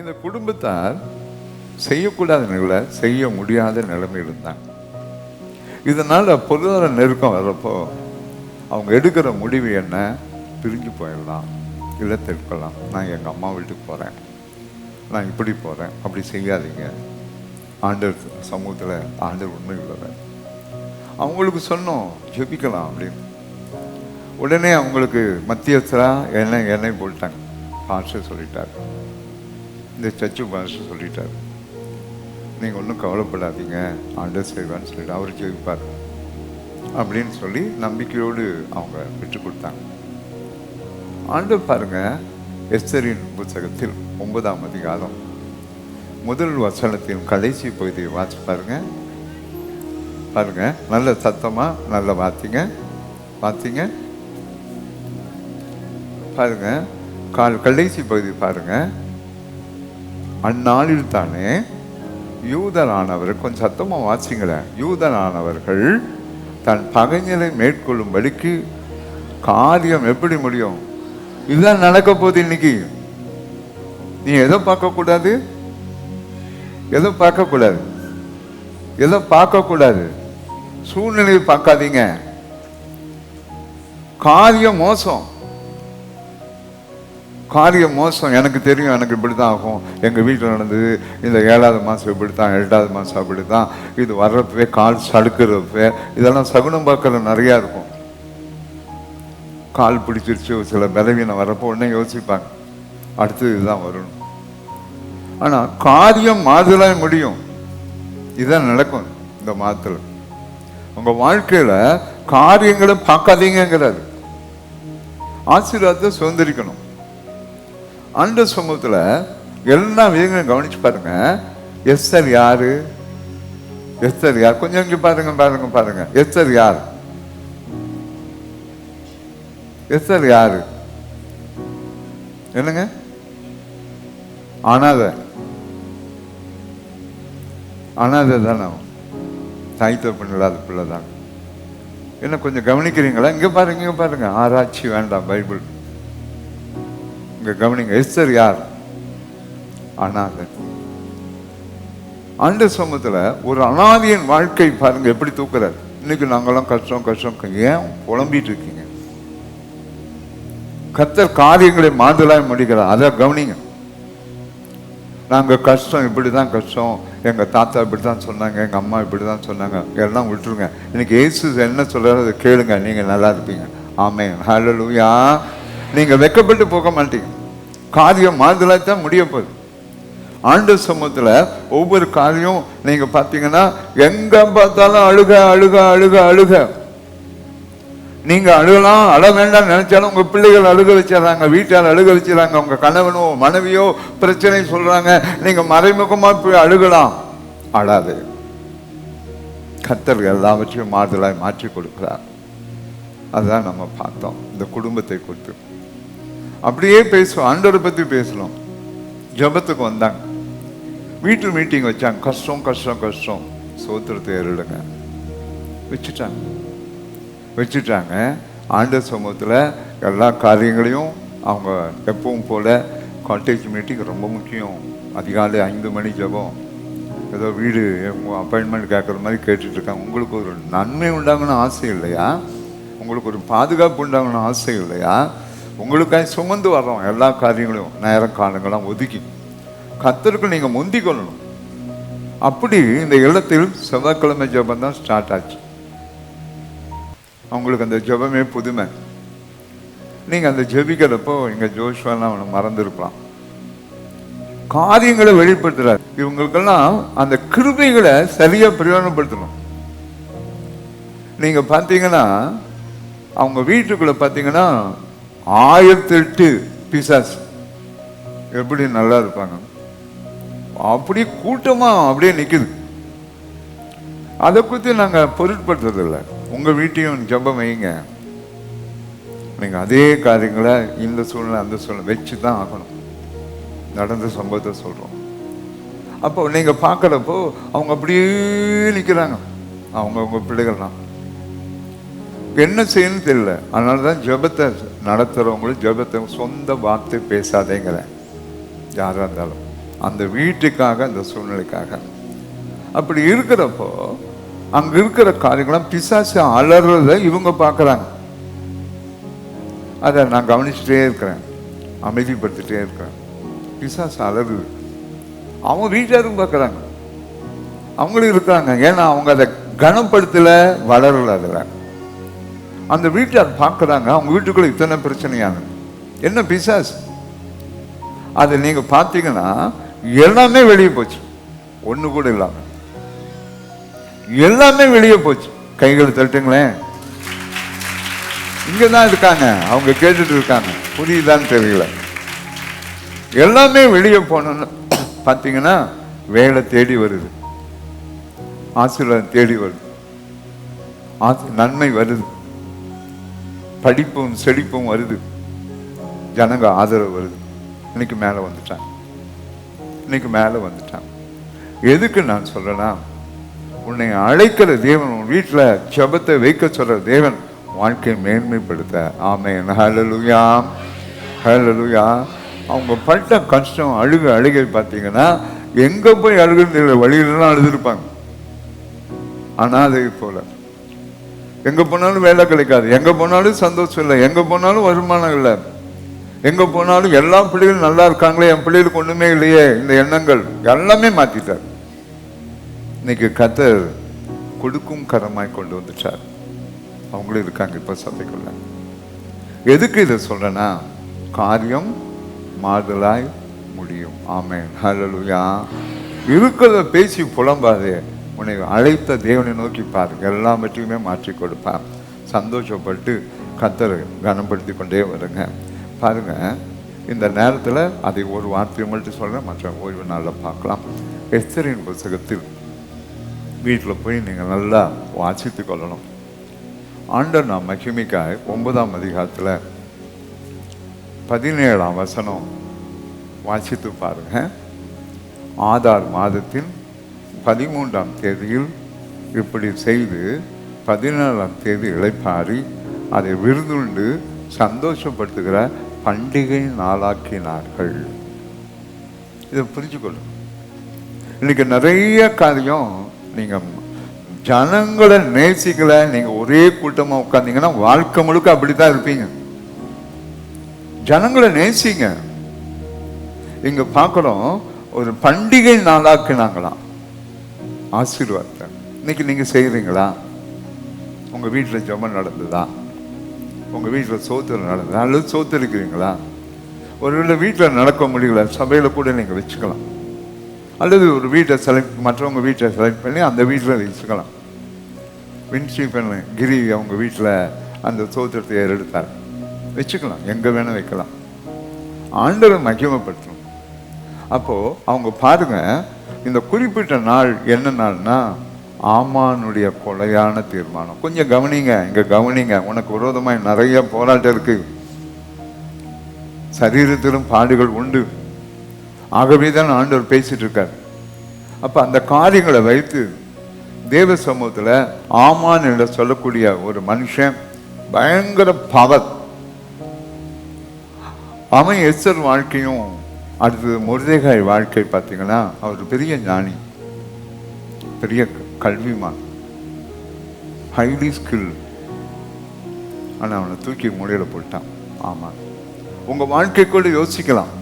இந்த குடும்பத்தார் செய்யக்கூடாத நிலை செய்ய முடியாத நிலைமையில் இருந்தாங்க இதனால் பொருளாதார நெருக்கம் வர்றப்போ அவங்க எடுக்கிற முடிவு என்ன? பிரிஞ்சு போயிடலாம். இல்லை தெற்கலாம் நான் எங்கள் அம்மா வீட்டுக்கு போகிறேன் நான் இப்படி போகிறேன் அப்படி செய்யாதீங்க. ஆண்டர் சமூகத்தில் ஆண்டர் உண்மை உள்ளவர். அவங்களுக்கு சொன்னோம் ஜெபிக்கலாம் அப்படின்னு. உடனே அவங்களுக்கு மத்தியஸ்தராக எண்ணெய் எண்ணெய் போட்டாங்க. பாஸ்டர் சொல்லிட்டாங்க இந்த சர்ச்சு பாஸ்டர் சொல்லிட்டார். நீங்கள் ஒன்றும் கவலைப்படாதீங்க ஆண்டர் செய்வான்னு சொல்லிட்டு அவர் ஜெயிப்பார் அப்படின்னு சொல்லி நம்பிக்கையோடு அவங்க பெற்றுக் கொடுத்தாங்க. ஆண்டு பாருங்க எஸ்தரின் புத்தகத்தில் ஒன்பதாம் அதிகாரம் முதல் வசனத்தின் கடைசி பகுதியை வாசி பாருங்க. பாருங்க நல்ல சத்தமாக நல்ல வாத்திங்க வாத்திங்க பாருங்க கால் கடைசி பகுதி பாருங்கள் அந்நாளில் தானே யூதரானவர் கொஞ்சம் சத்தமாக வாசிங்களேன். யூதரானவர்கள் தன் பகைஞரை மேற்கொள்ளும்படிக்கு காரியம் எப்படி முடியும்? இதுதான் நடக்க போகுது இன்னைக்கு. நீ எதை பார்க்கக்கூடாது எதை பார்க்கக்கூடாது எதை பார்க்கக்கூடாது சூழ்நிலையை பார்க்காதீங்க. காரியம் மோசம். காரியம் மோசம் எனக்கு தெரியும் எனக்கு இப்படி தான் ஆகும். எங்கள் வீட்டில் நடந்தது இந்த ஏழாவது மாதம் இப்படி தான் எட்டாவது மாதம் அப்படி தான் இது வர்றப்பவே கால் சடுக்கிறப்ப இதெல்லாம் சகுனம் பார்க்குறது நிறையா இருக்கும். கால் பிடிச்சிருச்சு சில பலவீனம் வரப்போ உடனே யோசிப்பாங்க. அடுத்தது இதுதான் வரணும். ஆனால் காரியம் மாறுதலாக முடியும். இதுதான் நடக்கும் இந்த மாதத்தில் உங்கள் வாழ்க்கையில் காரியங்களும் பார்க்காதீங்கிறாரு ஆசீர்வாதத்தை சுதந்திரிக்கணும். அந்த சமூகத்தில் எல்லா விஷயங்களும் கவனிச்சு பாருங்க. எஸ்தர் யாரு? எஸ்தர் யார்? கொஞ்சம் இங்க பாருங்க பாருங்க பாருங்க. எஸ்தர் யார்? எஸ்தர் யாரு? என்னங்க? அனாதை. அனாதை தானே அவன். தாய் இல்லாத பிள்ளை தான். என்ன கொஞ்சம் கவனிக்கிறீங்களா? இங்க பாருங்க இங்க பாருங்க. ஆராய்ச்சி வேண்டாம் பைபிள். இங்க கவனிங்க எஸ்தர் யார்? அனாதை ஆண்டு சமூகத்துல ஒரு அனாதியின் வாழ்க்கை பாருங்க எப்படி தூக்குறாரு? இன்னைக்கு நாங்களாம் கஷ்டம் கஷ்டம் ஏன் புலம்பிட்டு இருக்கீங்க? கத்தர் காரியங்களை மாந்தலாய் முடிக்கிறார். அதை கவனிங்க. நாங்க கஷ்டம் இப்படிதான் கஷ்டம். எங்க தாத்தா இப்படி தான் சொன்னாங்க எங்க அம்மா இப்படி தான் சொன்னாங்க. எல்லாம் விட்டுருங்க. இன்னைக்கு இயேசு என்ன சொல்றாரு அதை கேளுங்க. நீங்க நல்லா இருப்பீங்க. ஆமே ஹalleluya. நீங்க வெக்கப்பட்டு போக மாட்டீங்க. காரியம் மாறுதலாய் தான் முடிய போகுது. ஆண்டு சமூகத்துல ஒவ்வொரு காரியம் நீங்க பார்த்தீங்கன்னா எங்க பார்த்தாலும் அழுக அழுக அழுக அழுக. நீங்க அழுகலாம் அழ வேண்டாம் நினைச்சாலும் உங்க பிள்ளைகள் அழுக வச்சிடறாங்க வீட்டால் அழுக வச்சிடறாங்க உங்க கணவனோ மனைவியோ பிரச்சனை சொல்றாங்க நீங்க மறைமுகமா போய் அழுகலாம். அழாது. கத்தர்கள் எல்லாவற்றையும் மாறுதலாய் மாற்றி கொடுக்கிறார். அதுதான் நம்ம பார்த்தோம். இந்த குடும்பத்தை கொடுத்து அப்படியே பேசுவோம். ஆண்டவரை பற்றி பேசணும் ஜபத்துக்கு வந்தாங்க. வீட்டு மீட்டிங் வச்சாங்க. கஷ்டம் கஷ்டம் கஷ்டம். சோத்திரத்தை ஏறிடுங்க. வச்சுட்டாங்க. வச்சுட்டாங்க. ஆண்ட சமூகத்தில் எல்லா காரியங்களையும் அவங்க எப்பவும் போல காட்டேஜ் மீட்டிங் ரொம்ப முக்கியம். அதிகாலை ஐந்து மணி ஜபம். ஏதோ வீடு அப்பாயின்மெண்ட் கேட்குற மாதிரி கேட்டுட்டு இருக்காங்க உங்களுக்கு ஒரு நன்மை உண்டாங்கன்னு ஆசை இல்லையா? உங்களுக்கு ஒரு பாதுகாப்பு உண்டாங்கன்னு ஆசை இல்லையா? உங்களுக்காக சுமந்து வர்றோம். எல்லா காரியங்களையும் நேரம் காலங்களாம் ஒதுக்கி. கத்தருக்கு நீங்கள் முந்தி கொள்ளணும். அப்படி இந்த இல்லத்தில் செவ்வாய்க்கிழமை ஜபம் தான் ஸ்டார்ட் ஆச்சு. அவங்களுக்கு அந்த ஜெபமே புதுமை. நீங்க அந்த ஜெபிக்கிறப்போ இங்க ஜோஷ்வாலாம் அவனை மறந்துருக்கலாம். காரியங்களை வெளிப்படுத்துறாரு. இவங்களுக்கெல்லாம் அந்த கிருபைகளை சரியா பிரயோஜனப்படுத்தணும். நீங்க பார்த்தீங்கன்னா அவங்க வீட்டுக்குள்ள பார்த்தீங்கன்னா ஆயிரத்தி எட்டு பிசாஸ் எப்படி நல்லா இருப்பாங்க? அப்படியே கூட்டமா அப்படியே நிக்குது. அதை குறித்து நாங்க பொருட்படுத்துறதில்லை. உங்க வீட்டையும் ஜெபம் வைங்க. நீங்க அதே காரியங்களை இந்த சூழ்நிலை அந்த சூழ்நிலை வச்சு தான் ஆகணும். நடந்த சம்பவத்தை சொல்றோம். அப்போ நீங்க பார்க்குறப்போ அவங்க அப்படியே நிக்கிறாங்க. அவங்க அவங்க பிள்ளைகள்லாம். என்ன செய்யணும்னு தெரியல. அதனால தான் ஜபத்தை நடத்துகிறவங்களும் ஜபத்தை சொந்த வார்த்தை பேசாதேங்கிறேன். யாராக இருந்தாலும். அந்த வீட்டுக்காக அந்த சூழ்நிலைக்காக. அப்படி இருக்கிறப்போ அங்கே இருக்கிற காரியங்களாம் பிசாசு அலறத இவங்க பார்க்குறாங்க. அதை நான் கவனிச்சுட்டே இருக்கிறேன். அமைதிப்படுத்திட்டே இருக்கிறேன். பிசாசு அலறுது அவங்க வீட்டாரும் பார்க்குறாங்க. அவங்களும் இருக்காங்க ஏன்னா அவங்க அதை கனப்படுத்தலை வளரல அதில். அந்த வீட்டார் பார்க்குறாங்க அவங்க வீட்டுக்குள்ள இத்தனை பிரச்சனையாக என்ன பிசாஸ் அதை நீங்கள் பார்த்தீங்கன்னா எல்லாமே வெளியே போச்சு. ஒண்ணு கூட இல்லாமல் எல்லாமே வெளியே போச்சு. கைகளை தட்டுங்களேன். இங்கே தான் இருக்காங்க. அவங்க கேட்டுட்டு இருக்காங்க. புரியுதான்னு தெரியல. எல்லாமே வெளியே போனோன்னு பார்த்தீங்கன்னா வேலை தேடி வருது. ஆசீர்வாதம் தேடி வருது. ஆசி- நன்மை வருது. படிப்பும் செழிப்பும் வருது. ஜனங்க ஆதரவு வருது. இன்னைக்கு மேலே வந்துட்டான் இன்னைக்கு மேலே வந்துட்டான் எதுக்கு நான் சொல்றேன்னா உன்னை அழைக்கிற தேவன் உன் வீட்டில் செபத்தை வைக்க சொல்ற தேவன் வாழ்க்கையை மேன்மைப்படுத்த. ஆமென். ஹலலுயா ஹலலுயா அவங்க பட்ட கஷ்டம் அழுக அழுகை பார்த்தீங்கன்னா எங்கே போய் அழுகுறது வழியிலாம் அழுதுருப்பாங்க. அனாதை போல. எங்கே போனாலும் வேலை கிடைக்காது. எங்கே போனாலும் சந்தோஷம் இல்லை. எங்கே போனாலும் வருமானம் இல்லை. எங்கே போனாலும் எல்லா பிள்ளைகளும் நல்லா இருக்காங்களே என் பிள்ளைகளுக்கு ஒன்றுமே இல்லையே இந்த எண்ணங்கள் எல்லாமே மாற்றிட்டார் இன்னைக்கு கத்தர் கொடுக்கும் கரமாய் கொண்டு வந்துட்டார். அவங்களும் இருக்காங்க இப்போ சபைக்குள்ள. எதுக்கு இதை சொல்கிறேன்னா காரியம் மாறுதலாய் முடியும். ஆமென். ஹலலுயா இருக்கிறத பேசி புலம்பாதே. உன்னை அழைத்த தேவனை நோக்கி பாரு. எல்லாவற்றையுமே மாற்றி கொடுப்பார் சந்தோஷப்பட்டு கத்தரை கனப்படுத்தி கொண்டே வருங்க. பாருங்கள் இந்த நேரத்தில் அதை ஒரு வார்த்தையை மட்டும் சொல்கிறேன் மற்ற ஓய்வு நாளில் பார்க்கலாம். எஸ்தரின் புத்தகத்தில் வீட்டில் போய் நீங்கள் நல்லா வாசித்து கொள்ளணும். ஆண்டர் நான் மகிமிக்காய் ஒன்பதாம் அதிகாரத்தில் பதினேழாம் வசனம் வாசித்து பாருங்க. ஆதார் மாதத்தின் பதிமூன்றாம் தேதியில் இப்படி செய்து பதினாலாம் தேதி இழைப்பாரி அதை விருந்துண்டு சந்தோஷப்படுத்துகிற பண்டிகை நாளாக்கினார்கள். இதை புரிஞ்சுக்கொள்ளும். இன்னைக்கு நிறைய காரியம் நீங்கள் ஜனங்களை நேசிக்கல நீங்கள் ஒரே கூட்டமாக உட்காந்தீங்கன்னா வாழ்க்கை முழுக்க அப்படித்தான் இருப்பீங்க. ஜனங்களை நேசிங்க. இங்கே பார்க்குறோம் ஒரு பண்டிகை நாளாக்குனாங்களாம். ஆசீர்வாதத்தை இன்னைக்கு நீங்கள் செய்கிறீங்களா உங்கள் வீட்டில் ஜமம் நடந்ததா? உங்கள் வீட்டில் சோத்திரம் நடந்ததா? அல்லது சோத்திருக்கிறீங்களா ஒருவேளை வீட்டில் நடக்க முடியல சபையில் கூட நீங்கள் வச்சுக்கலாம். அல்லது ஒரு வீட்டை செலக்ட் மற்றவங்க வீட்டை செலக்ட் பண்ணி அந்த வீட்டில் வச்சுக்கலாம். வின்ஸ்டீஃபன் கிரி அவங்க வீட்டில் அந்த சோத்திரத்தை எடுத்தார் வச்சுக்கலாம் எங்கே வேணால் வைக்கலாம். ஆண்டவர் மகிமைப்படுத்தணும். அப்போது அவங்க பாருங்கள் இந்த குறிப்பிட்ட நாள் என்ன நாள்னா ஆமானுடைய கொலையான தீர்மானம். கொஞ்சம் கவனிங்க இங்கே கவனிங்க. உனக்கு விரோதமாக நிறைய போராட்டம் இருக்கு. சரீரத்திலும் பாடுகள் உண்டு. ஆகவே தான் ஆண்டவர் பேசிட்டு இருக்கார். அப்ப அந்த காரியங்களை வைத்து தேவ சமூகத்துல ஆமான் என்று சொல்லக்கூடிய ஒரு மனுஷன் பயங்கர பவர் அவன் எச்சர் வாழ்க்கையும் அடுத்தது முருதேகாய் வாழ்க்கை பார்த்தீங்கன்னா அவர் பெரிய ஞானி பெரிய கல்விமான் ஹைலி ஸ்கில் ஆனால் அவனை தூக்கி மூலையில் போட்டான். ஆமாம் உங்கள் வாழ்க்கை கூட யோசிக்கலாம்.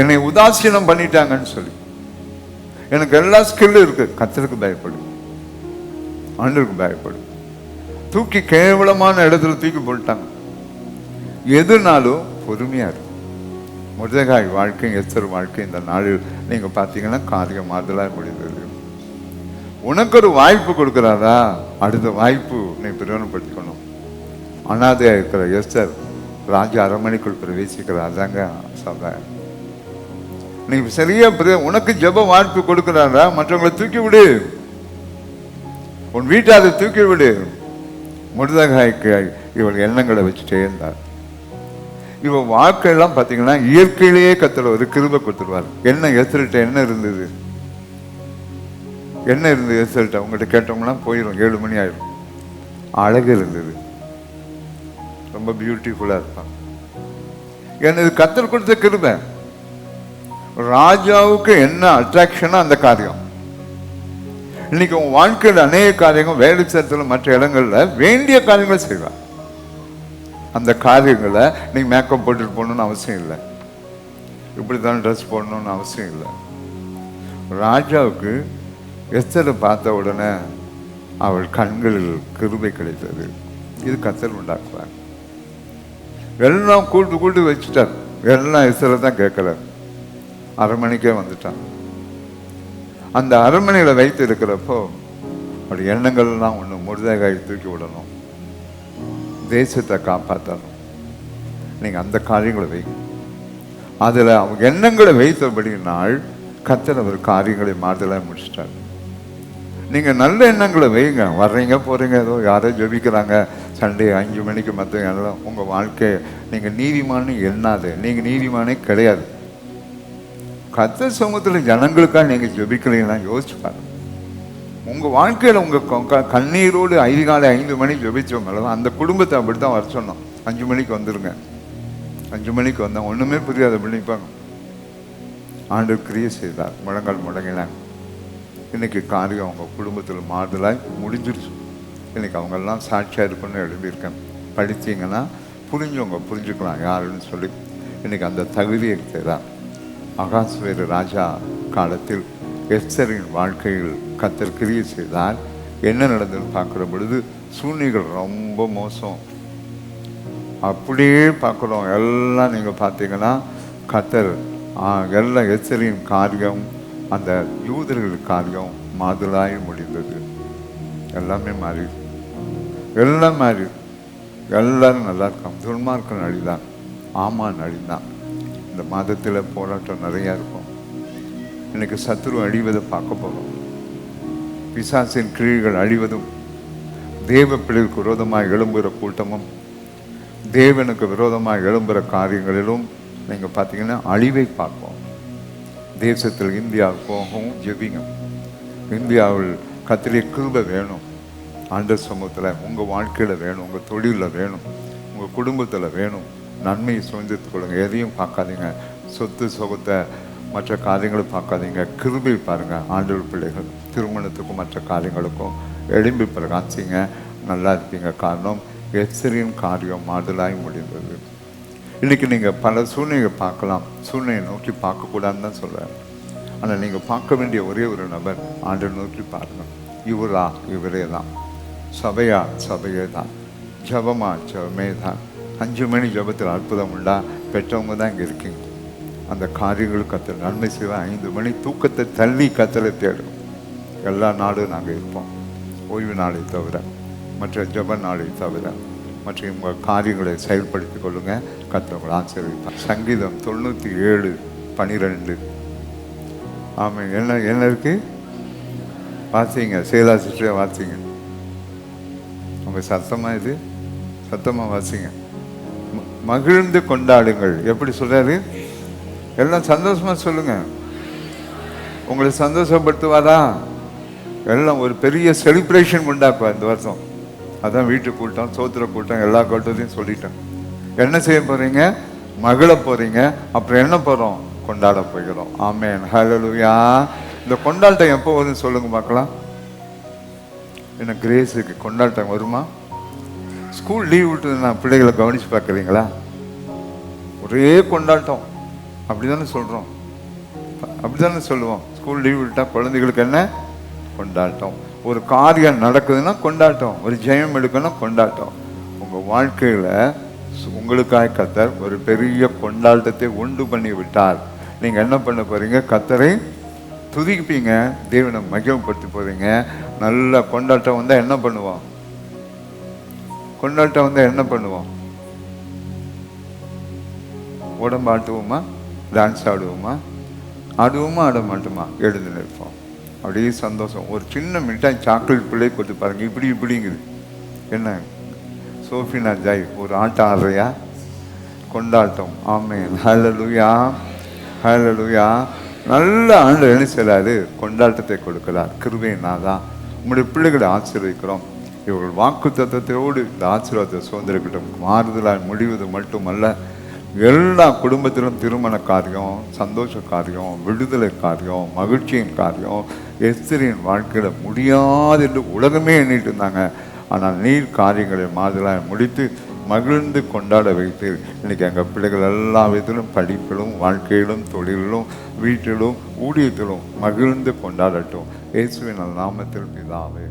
என்னை உதாசீனம் பண்ணிட்டாங்கன்னு சொல்லி. எனக்கு எல்லா ஸ்கில்லும் இருக்குது கத்தருக்கு பயப்படும் ஆண்டருக்கு பயப்படும் தூக்கி கேவலமான இடத்துல தூக்கி போட்டாங்க. எதுனாலும் பொறுமையாக இருக்கும் முருதகாய் வாழ்க்கை எஸ்தர் வாழ்க்கை இந்த நாளில் நீங்கள் பார்த்தீங்கன்னா காதிக மாறுதலாக முடிந்தது. உனக்கு ஒரு வாய்ப்பு கொடுக்குறாரா? அடுத்த வாய்ப்பு நீ பிரயோகப்படுத்திக்கணும் அனாதையாக இருக்கிற எஸ்தர் ராஜா அரண்மனைக்குள் பிரவேசிக்கிறார். அதாங்க சபை. நீ சரியா பிர- உனக்கு ஜப வாய்ப்பு கொடுக்குறாரா? மற்றவங்களை தூக்கி விடு. உன் வீட்டை அதை தூக்கி விடு. முருதகாய்க்கு இவள் எண்ணங்களை வச்சுட்டே இருந்தார். இவன் வாழ்க்கையெல்லாம் பார்த்தீங்கன்னா இயற்கையிலேயே கத்தல ஒரு கிருபை கொடுத்துருவார். என்ன எசல்ட்ட என்ன இருந்தது? என்ன இருந்தது எசல்ட்ட உங்கள்கிட்ட கேட்டோம்னா போயிடும் ஏழு மணி ஆயிடும் அழகு இருந்தது. ரொம்ப பியூட்டிஃபுல்லாக இருப்பான். எனக்கு கத்தர் கொடுத்த கிருபை? ராஜாவுக்கு என்ன அட்ராக்ஷனோ அந்த காரியம்? இன்னைக்கு உன் வாழ்க்கையில் அநேக காரியங்கள் வேலை சேர்த்துல மற்ற இடங்களில் வேண்டிய காரியங்களை செய்வான் அந்த காரியங்களை நீங்கள் மேக்கப் போட்டுட்டு போகணும்னு அவசியம் இல்லை. இப்படி தான் ட்ரெஸ் போடணும்னு அவசியம் இல்லை. ராஜாவுக்கு எஸ்தரை பார்த்த உடனே அவள் கண்களில் கிருபை கிடைத்தது. இது கத்தல் உண்டாக்குவார். எல்லாம் கூட்டு கூட்டு வச்சுட்டார். எல்லாம் எஸ்தரை தான் கேட்கல. அரண்மனைக்கே வந்துட்டான். அந்த அரண்மனையில் வைத்து இருக்கிறப்போ அவருடைய எண்ணங்கள்லாம் ஒன்று முருதகாய் தூக்கி விடணும். தேசத்தை காப்பாற்றணும் நீங்கள் அந்த காரியங்களை வைங்க அதில் அவங்க எண்ணங்களை வைத்தபடினால் கத்தர் அவர் காரியங்களை மாறுதலாக முடிச்சிட்டார். நீங்கள் நல்ல எண்ணங்களை வைங்க. வர்றீங்க போகிறீங்க ஏதோ யாரோ ஜெபிக்கிறாங்க. சண்டே அஞ்சு மணிக்கு மற்ற எல்லாம் உங்கள் வாழ்க்கை நீங்கள் நீதிமான்னு எண்ணாது. நீங்கள் நீதிமானே கிடையாது. கத்த சமூகத்தில் ஜனங்களுக்காக நீங்கள் ஜெபிக்கிறீங்கன்னா யோசிச்சு பாருங்க. உங்கள் வாழ்க்கையில் உங்கள் கண்ணீரோடு அதிகாலை ஐந்து மணிக்கு ஜெபிச்சவங்களும் அந்த குடும்பத்தை அப்படி தான் வர சொன்னோம். அஞ்சு மணிக்கு வந்துருங்க. அஞ்சு மணிக்கு வந்தால் ஒன்றுமே புரியாத பண்ணிப்பாங்க ஆண்டு கிரியை செய்தார். முழங்கால் முடங்கினாங்க இன்னைக்கு காரியம் அவங்க குடும்பத்தில் மாறுதலாய் முடிஞ்சிருச்சு. இன்னைக்கு அவங்கெல்லாம் சாட்சியாக இருக்குன்னு எழுதியிருக்கேன். படித்தீங்கன்னா புரிஞ்சவங்க புரிஞ்சுக்கலாம் யாருன்னு சொல்லி. இன்னைக்கு அந்த தகுதி இருக்கிறதா அகாஸ்வேரு ராஜா காலத்தில் எஸ்தரின் வாழ்க்கையில் கத்தர் கிரியை செய்தால் என்ன நடந்ததுன்னு பார்க்குற பொழுது சூழ்நிலைகள் ரொம்ப மோசம். அப்படியே பார்க்குறோம். எல்லாம் நீங்கள் பார்த்தீங்கன்னா கத்தர் எல்லாம் எஸ்தரின் காரியம் அந்த யூதர்கள் காரியம் மாதுளாய் முடிந்தது. எல்லாமே மாறி. எல்லாம் மாறி. எல்லாரும் நல்லா இருக்கான் துன்மார்க்கன் அழிதான் ஆமான் அழிந்தான் இந்த மாதத்தில் போராட்டம் நிறையா இருக்கும். எனக்கு சத்ரு அழிவதை பார்க்க போகிறோம் பிசாசின் கிழிகள் அழிவதும் தேவ பிள்ளைகளுக்கு விரோதமாக எழும்புகிற கூட்டமும் தேவனுக்கு விரோதமாக எழும்புகிற காரியங்களிலும் நீங்கள் பார்த்தீங்கன்னா அழிவை பார்ப்போம். தேசத்தில் இந்தியாவுக்கு போகவும் ஜெபிங்க இந்தியாவில் கத்திரிய கிருப வேணும். அந்த சமூகத்தில் உங்கள் வாழ்க்கையில் வேணும் உங்கள் தொழிலில் வேணும் உங்கள் குடும்பத்தில் வேணும். நன்மையை சுதந்திரத்து கொள்ளுங்க. எதையும் பார்க்காதீங்க. சொத்து சுகத்தை மற்ற காரியங்களை பார்க்காதீங்க. கிருபி பாருங்கள் ஆண்டவர் பிள்ளைகள். திருமணத்துக்கும் மற்ற காரியங்களுக்கும் எழும்பி பிரகாசிங்க நல்லா இருப்பீங்க. காரணம் எச்சரியின் காரியம் மாறுதலாய் முடிந்தது. இன்றைக்கி நீங்கள் பல சூழ்நிலையை பார்க்கலாம். சூழ்நிலையை நோக்கி பார்க்கக்கூடாதுன்னு தான் சொல்கிறேன் ஆனால் நீங்கள் பார்க்க வேண்டிய ஒரே ஒரு நபர் ஆண்டை நோக்கி பாருங்கள் இவரா இவரே தான். சபையா சபையே தான். ஜபமா ஜபமே தான். அஞ்சு மணி ஜபத்தில் அற்புதம் உண்டா? பெற்றவங்க தான் இங்கே இருக்கீங்க. அந்த காரியங்களும் கத்தர் நன்மை செய்வ ஐந்து மணி தூக்கத்தை தள்ளி கத்தரை தேடும். எல்லா நாளும் நாங்கள் இருப்போம். ஓய்வு நாளை தவிர மற்ற ஜப நாளை தவிர மற்ற உங்கள் காரியங்களை செயல்படுத்திக் கொள்ளுங்கள் கத்தவங்களை ஆசீர்விப்பார் சங்கீதம் தொண்ணூற்றி ஏழு பனிரெண்டு. ஆமாம் என்ன என்ன இருக்குது வாசிங்க சேலா வாசிங்க. உங்கள் சத்தமாக இது? சத்தமாக வாசிங்க. ம- மகிழ்ந்து கொண்டாடுங்கள். எப்படி சொல்கிறாரு எல்லாம் சந்தோஷமா சொல்லுங்க. உங்களை சந்தோஷப்படுத்துவாரா? எல்லாம் ஒரு பெரிய செலிப்ரேஷன் உண்டாக்குவா இந்த வருஷம். அதான் வீட்டு கூட்டம் சோத்திர கூட்டம் எல்லா கூட்டத்தையும் சொல்லிட்டேன் என்ன செய்ய போறீங்க? மகிழ போறீங்க. அப்புறம் என்ன போறோம்? கொண்டாட போகிறோம். ஆமேன் ஹலலுயா இந்த கொண்டாட்டம் எப்போ வரும்னு சொல்லுங்க பார்க்கலாம். என்ன கிரேஸுக்கு கொண்டாட்டம் வருமா? ஸ்கூல் லீவ் விட்டு நான் பிள்ளைகளை கவனிச்சு பார்க்குறீங்களா? ஒரே கொண்டாட்டம். அப்படி தானே சொல்கிறோம் அப்படி தானே சொல்லுவோம். ஸ்கூல் லீவ் விட்டால் குழந்தைகளுக்கு என்ன? கொண்டாட்டம். ஒரு காரியம் நடக்குதுன்னா கொண்டாட்டம். ஒரு ஜெயம் எடுக்கணும்னா கொண்டாட்டம். உங்கள் வாழ்க்கையில் உங்களுக்காக கத்தர் ஒரு பெரிய கொண்டாட்டத்தை உண்டு பண்ணி விட்டார். நீங்கள் என்ன பண்ண போகிறீங்க கத்தரை துதிப்பீங்க. தேவனை மகிமைப்படுத்தி போகிறீங்க நல்ல கொண்டாட்டம் வந்தால் என்ன பண்ணுவோம்? கொண்டாட்டம் வந்தால் என்ன பண்ணுவோம்? உடம்பாட்டுவோமா டான்ஸ் ஆடுவோமா? ஆடுவோமா ஆட மாட்டோமா எழுந்து நிற்போம் அப்படியே சந்தோஷம். ஒரு சின்ன மிட்டாய் சாக்லேட் பிள்ளை கொடுத்து பாருங்க. இப்படி இப்படிங்குது. என்ன? சோஃபினா ஜாய் ஒரு ஆட்டம் ஆடுறியா? கொண்டாட்டம். ஆமேன். ஹலலுயா ஹலலுயா நல்ல ஆண்டு என்ன செய்றாரு? கொண்டாட்டத்தை கொடுக்கிறார். கிருபை நாதா. உங்களுடைய பிள்ளைகளை ஆசீர்வதிக்கிறோம். இவர்கள் வாக்கு தத்துவத்தோடு இந்த ஆசீர்வாதத்தை சுதந்திரக்கிட்டும். மாறுதலால் முடிவது மட்டுமல்ல. எல்லா குடும்பத்திலும் திருமண காரியம் சந்தோஷ காரியம் விடுதலை காரியம் மகிழ்ச்சியின் காரியம் எஸ்திரியின் வாழ்க்கையில் முடியாது என்று உலகமே எண்ணிட்டு இருந்தாங்க. ஆனால் நீர் காரியங்களை மாதிரியாக முடித்து மகிழ்ந்து கொண்டாட வைத்து இன்னைக்கு எங்கள் பிள்ளைகள் எல்லா விதத்திலும் படிப்பிலும் வாழ்க்கையிலும் தொழிலிலும் வீட்டிலும் ஊழியத்திலும் மகிழ்ந்து கொண்டாடட்டும். இயேசுவின் நாமத்தில் பிதாவே.